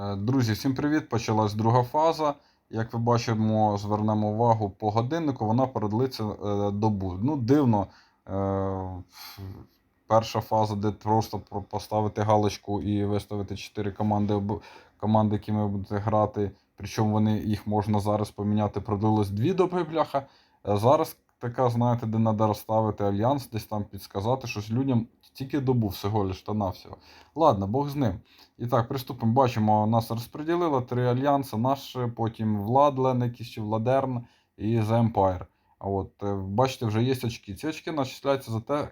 Е, Друзі, всім привіт! Почалась друга фаза. Як ви бачимо, звернемо увагу по годиннику, вона продлиться е, добу. Ну, дивно. Е, перша фаза, де просто поставити галочку і виставити 4 команди, команди, які ви будете грати. Причому вони їх можна зараз поміняти, продлилось 2 доби, бляха. Зараз така, знаєте, де треба розставити альянс, десь там підсказати щось людям тільки добу всього лиш та навсього. Ладно, Бог з ним. І так, приступимо. Бачимо, нас розподілили три альянси, наш, потім Владлен, якийсь чи Владерн і The Empire. А от, е, бачите, вже є очки. Ці очки начисляються за те, е,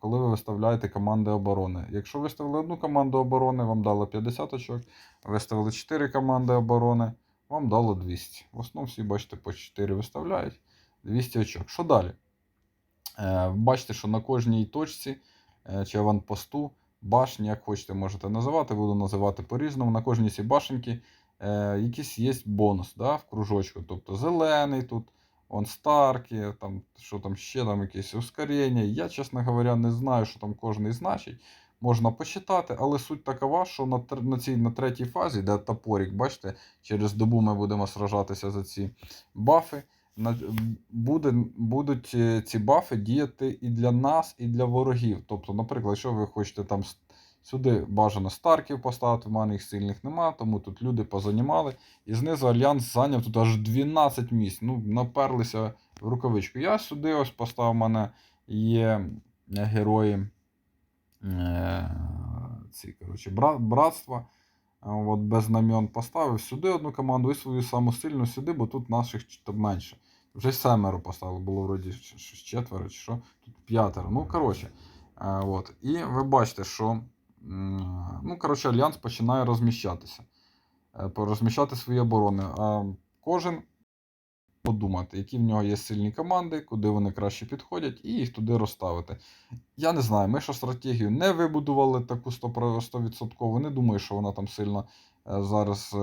коли ви виставляєте команди оборони. Якщо виставили одну команду оборони, вам дало 50 очок. Виставили 4 команди оборони, вам дало 200. В основному всі, бачите, по 4 виставляють. 200 очок. Що далі? Е, Бачите, що на кожній точці е, чи аванпосту башні, як хочете, можете називати, буду називати по-різному. На кожній цій башенці е, якийсь є бонус да, в кружочку. Тобто зелений тут, он старки, там, що там ще там якесь ускорення. Я, чесно говоря, не знаю, що там кожний значить. Можна почитати, але суть такова, що на, на цій на третій фазі, де топорик, бачите, через добу ми будемо сражатися за ці бафи. Буде, будуть е, ці бафи діяти і для нас, і для ворогів. Тобто, наприклад, якщо ви хочете там сюди бажано старків поставити, в мене їх сильних нема, тому тут люди позанімали. І знизу Альянс зайняв тут аж 12 місць. Ну, наперлися в рукавичку. Я сюди ось поставив, у мене є е, герої е, ці, коротше, братства. От без знамен поставив сюди одну команду і свою саму сильну сюди, бо тут наших менше. Вже семеро поставили, було вроді четверо чи що. Тут п'ятеро. Ну, коротше. Е, от. І ви бачите, що ну, коротше, Альянс починає розміщатися. Е, Розміщати свої оборони. А кожен подумати, які в нього є сильні команди, куди вони краще підходять, і їх туди розставити. Я не знаю, ми що стратегію не вибудували таку 100%, 100%. Не думаю, що вона там сильно е, зараз е,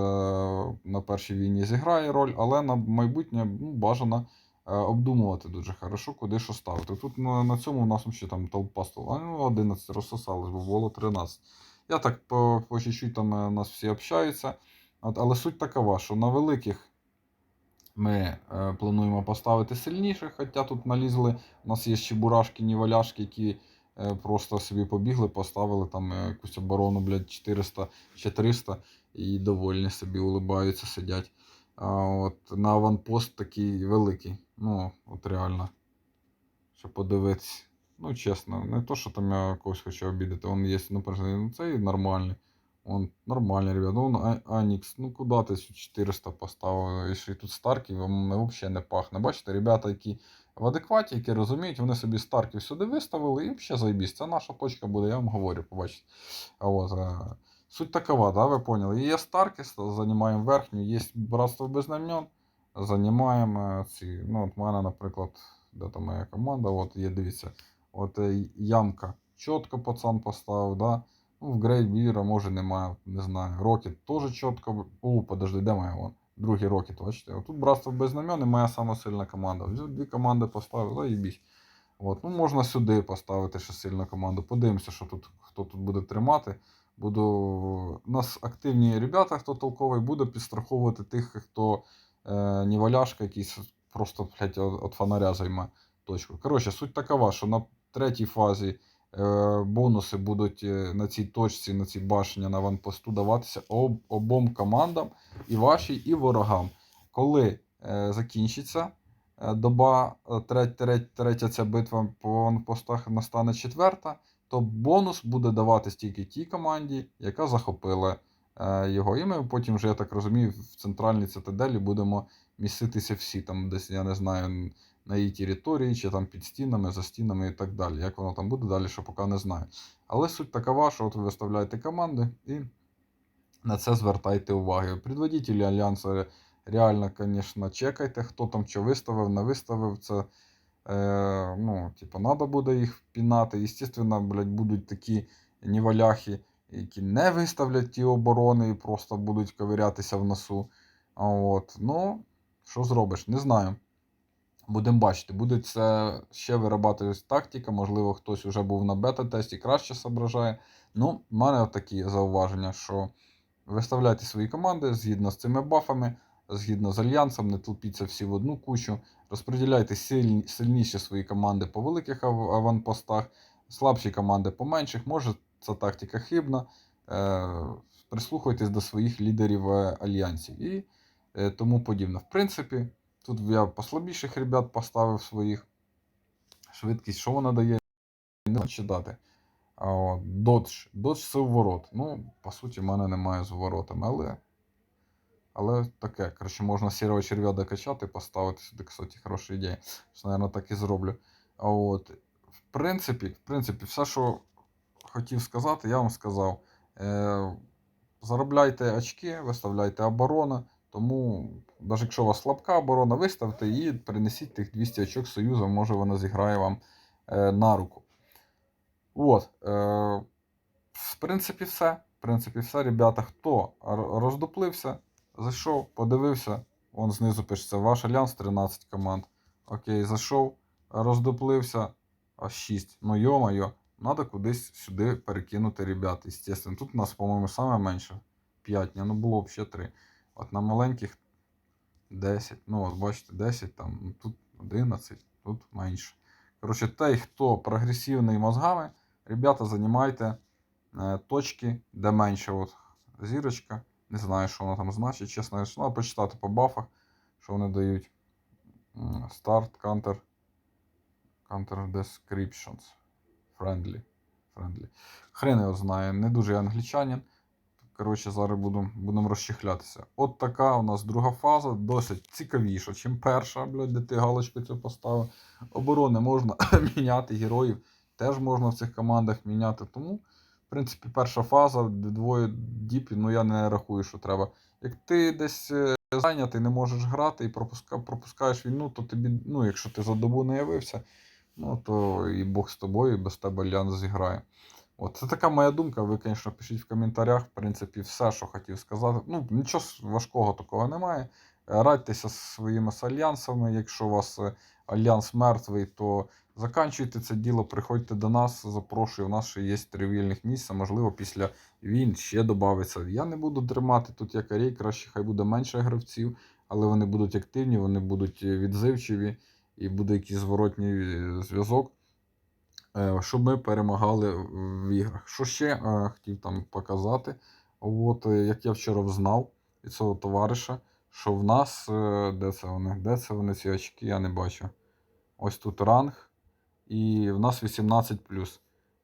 на першій війні зіграє роль, але на майбутнє ну, бажано е, обдумувати дуже хорошо, куди що ставити. Тут на, на цьому у нас ще там толпа стола. Ну, 11 розсосалось, бо було 13. Я так по, по чуть-чуть там у нас всі общаються. От, але суть такова, що на великих ми е, плануємо поставити сильніших, хоча тут налізли. У нас є ще бурашки, ніваляшки, які е, просто собі побігли, поставили там е, якусь оборону, блядь, 400 чи 300 і довольні собі улибаються, сидять. А от на аванпост такий великий. Ну, от реально. Щоб подивитись. Ну, чесно, не то, що там я когось хочу обідати. Он є, наприклад, ну цей нормальний. Он нормальний, ребят. Он А- ну куди ти 400 поставив? І тут Старків взагалі не пахне. Бачите, ребята, які в адекваті, які розуміють, вони собі Старків сюди виставили і взагалі заєбісь. Це наша точка буде, я вам говорю, побачите. А от, е, суть такова, да, ви поняли. Є Старки, займаємо верхню, є братство без знамен, займаємо ці. Ну, от в мене, наприклад, де там моя команда, от є, дивіться, от е, ямка. Чітко пацан поставив, да. Ну, в Грейт Біра може немає, не знаю. Рокет теж чітко. О, подожди, де моя вон? Другий Рокет, бачите. Тут братство без знамен і моя сама сильна команда. Дві команди поставив, заєбісь. От. Ну, можна сюди поставити ще сильну команду. Подивимося, що тут, хто тут буде тримати. Буду... У нас активні ребята, хто толковий, буде підстраховувати тих, хто е, ніваляшка якийсь просто блядь, от, фонаря займе точку. Коротше, суть такова, що на третій фазі бонуси будуть е, на цій точці, на цій башні на ванпосту даватися об, обом командам, і вашій, і ворогам. Коли е, закінчиться е, доба, е, третя, третя, ця битва по ванпостах настане четверта, то бонус буде даватись тільки тій команді, яка захопила е, його. І ми потім вже, я так розумію, в центральній цитаделі будемо міститися всі, там десь, я не знаю, на її території, чи там під стінами, за стінами і так далі. Як воно там буде далі, що поки не знаю. Але суть такова, що от ви виставляєте команди і на це звертайте увагу. Предводителі Альянсу реально, звісно, чекайте, хто там що виставив, не виставив. Це, е, ну, типу, треба буде їх пінати. Естественно, блядь, будуть такі ніваляхи, які не виставлять ті оборони і просто будуть ковирятися в носу. От. Ну, що зробиш, не знаю. Будемо бачити, буде це ще вирабатуватись тактика, можливо, хтось вже був на бета-тесті, краще зображає. Ну, в мене такі зауваження, що Виставляйте свої команди згідно з цими бафами, згідно з альянсом, не тулпіться всі в одну кучу. Розподіляйте сильні, сильніші свої команди по великих аванпостах, слабші команди по менших. Може, ця тактика хибна. Е, прислухайтесь до своїх лідерів е, альянсів і е, тому подібне. В принципі, тут я послабіших ребят поставив своїх. Швидкість, що вона дає, не чи дати. Додж. Додж це ворот. Ну, по суті, в мене немає з воротами, але. Але таке, коротше, можна сірого черв'я докачати, поставити сюди, кстати, хороша ідея. Що, мабуть, так і зроблю. От, в принципі, в принципі, все, що хотів сказати, я вам сказав. Е, заробляйте очки, виставляйте оборону. Тому, навіть якщо у вас слабка оборона, виставте і принесіть тих 200 очок Союзу, може вона зіграє вам е, на руку. От. Е, в принципі, все. В принципі, все, ребята. Хто роздуплився, зайшов, подивився. Вон знизу пишеться ваш альянс 13 команд. Окей, зайшов, роздуплився. А 6. Ну йо-моє, треба кудись сюди перекинути ребят. Естественно. Тут у нас, по-моєму, саме менше. 5, ні, ну було б ще 3. От на маленьких 10. Ну, от бачите, 10, там, ну, тут 11, тут менше. Коротше, той, хто прогресивний мозгами, ребята, займайте е, точки, де менше. От зірочка. Не знаю, що вона там значить, чесно. Треба почитати по бафах, що вони дають. Start, counter, counter descriptions. Friendly. Friendly. Хрен його знає, не дуже я англічанин. Коротше, зараз будемо розчехлятися. От така у нас друга фаза, досить цікавіша, чим перша, блядь, де ти галочку цю поставив. Оборони можна міняти, героїв теж можна в цих командах міняти. Тому, в принципі, перша фаза, двоє діпі, ну я не рахую, що треба. Як ти десь е, зайнятий, не можеш грати і пропуска, пропускаєш війну, то тобі, ну, якщо ти за добу не явився, ну то і Бог з тобою, і без тебе альянс зіграє. От, це така моя думка. Ви, звісно, пишіть в коментарях. В принципі, все, що хотів сказати. Ну, нічого важкого такого немає. Радьтеся зі своїми альянсами. Якщо у вас е, альянс мертвий, то заканчуйте це діло, приходьте до нас, запрошую. У нас ще є три вільних місця. Можливо, після війн ще додається. Я не буду тримати тут якарей, краще хай буде менше гравців, але вони будуть активні, вони будуть е, відзивчиві і буде якийсь зворотній е, зв'язок щоб ми перемагали в іграх. Що ще е, хотів там показати? От, е, як я вчора взнав від цього товариша, що в нас, е, де це вони? Де це вони ці очки? Я не бачу. Ось тут ранг. І в нас 18.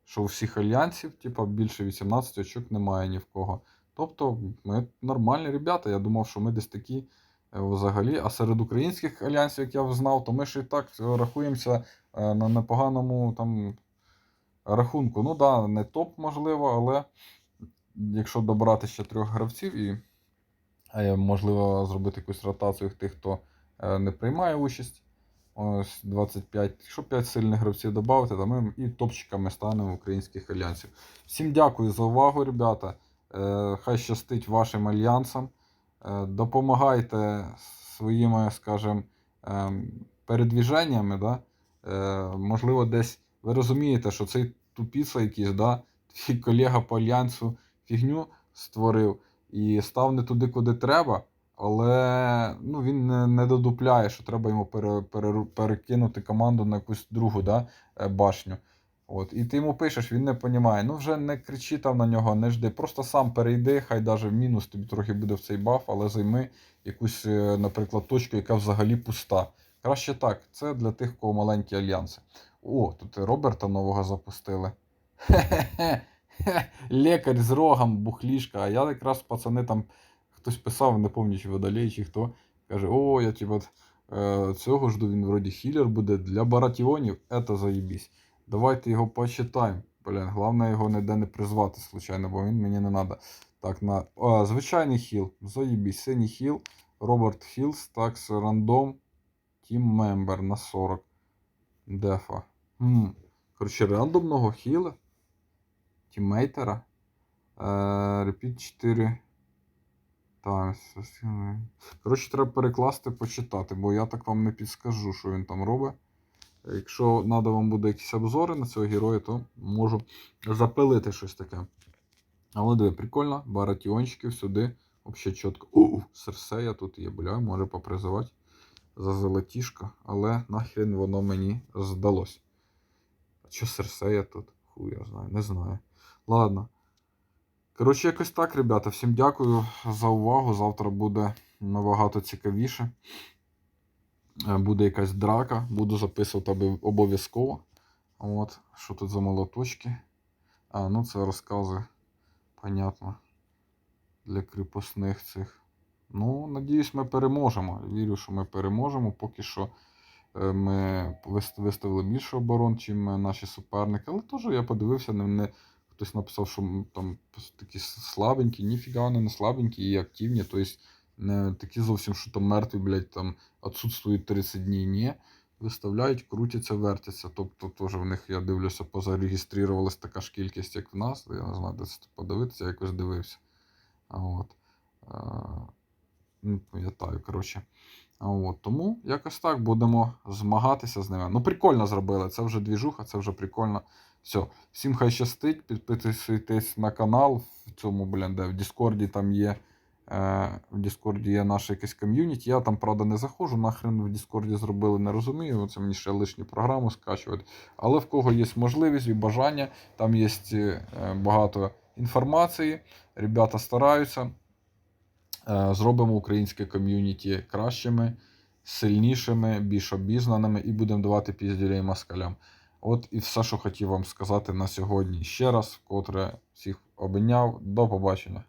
Що у всіх альянсів, типа, більше 18 очок немає ні в кого. Тобто, ми нормальні ребята. Я думав, що ми десь такі е, взагалі. А серед українських альянсів, як я знав, то ми ж і так е, рахуємося е, на непоганому там рахунку. Ну да, не топ, можливо, але якщо добрати ще трьох гравців і е, можливо зробити якусь ротацію тих, хто е, не приймає участь. Ось 25. Якщо 5 сильних гравців додати, то ми і топчиками станемо українських альянсів. Всім дякую за увагу, ребята. Е, Хай щастить вашим альянсам. Допомагайте своїми, скажімо, ем, передвіженнями. Да? Можливо, десь ви розумієте, що цей тупіца якийсь, да? твій колега по альянсу фігню створив і став не туди, куди треба. Але ну, він не, не додупляє, що треба йому пере, пере, перекинути команду на якусь другу да, е, башню. От. І ти йому пишеш, він не розуміє. Ну вже не кричи там на нього, не жди. Просто сам перейди, хай навіть в мінус тобі трохи буде в цей баф, але займи якусь, е, наприклад, точку, яка взагалі пуста. Краще так, це для тих, кого маленькі альянси. О, тут і Роберта нового запустили. Хе-хе-хе. Лекар з рогом, бухлішка. А я якраз пацани там хтось писав, не пам'ятаю, чи водолей, чи хто. Каже, о, я типа е, цього жду, він вроді хілер буде для баратіонів, это заєбісь. Давайте його почитаємо. Блін, головне його ніде не призвати, случайно, бо він мені не треба. Так, на. А, звичайний хіл. Заєбісь, синій хіл. Роберт Хілс, такс, рандом. Team Member на 40. Дефа. Хм. Коротше, рандомного хіла. Тіммейтера. Е, Repeat 4. Так, Коротше, треба перекласти, почитати, бо я так вам не підскажу, що він там робить. Якщо треба вам буде якісь обзори на цього героя, то можу запилити щось таке. Але диви, прикольно, баратіончиків сюди. Взагалі чітко. О, серсея тут є, бля, може попризивати за золотішко, але нахрен воно мені здалось. Що серсея тут? Хуй я знаю, не знаю. Ладно. Коротше, якось так, ребята. Всім дякую за увагу. Завтра буде набагато цікавіше. Е, Буде якась драка, буду записувати обов'язково. От, що тут за молоточки. А, ну це розкази, понятно, для кріпосних цих. Ну, надіюсь, ми переможемо. Вірю, що ми переможемо. Поки що ми виставили більше оборон, чим е, наші суперники. Але теж я подивився, не, не, хтось написав, що там такі слабенькі, ніфіга вони не слабенькі і активні. Тобто не такі зовсім, що там мертві, блядь, там відсутствують 30 днів. Ні. Виставляють, крутяться, вертяться. Тобто теж в них, я дивлюся, позареєструвалась така ж кількість, як в нас. Я не знаю, де це подивитися, я якось дивився. От. Пам'ятаю, коротше. От. Тому якось так будемо змагатися з ними. Ну, прикольно зробили. Це вже двіжуха, це вже прикольно. Все. Всім хай щастить, підписуйтесь на канал. В цьому, блін, де в Діскорді там є. Е, в Діскорді є наше якесь ком'юніті. Я там, правда, не заходжу. Нахрен в Діскорді зробили, не розумію. Це мені ще лишню програму скачувати. Але в кого є можливість і бажання, там є е, багато інформації. Ребята стараються. Е, Зробимо українське ком'юніті кращими, сильнішими, більш обізнаними і будемо давати пізділей москалям. От і все, що хотів вам сказати на сьогодні. Ще раз, вкотре всіх обійняв. До побачення.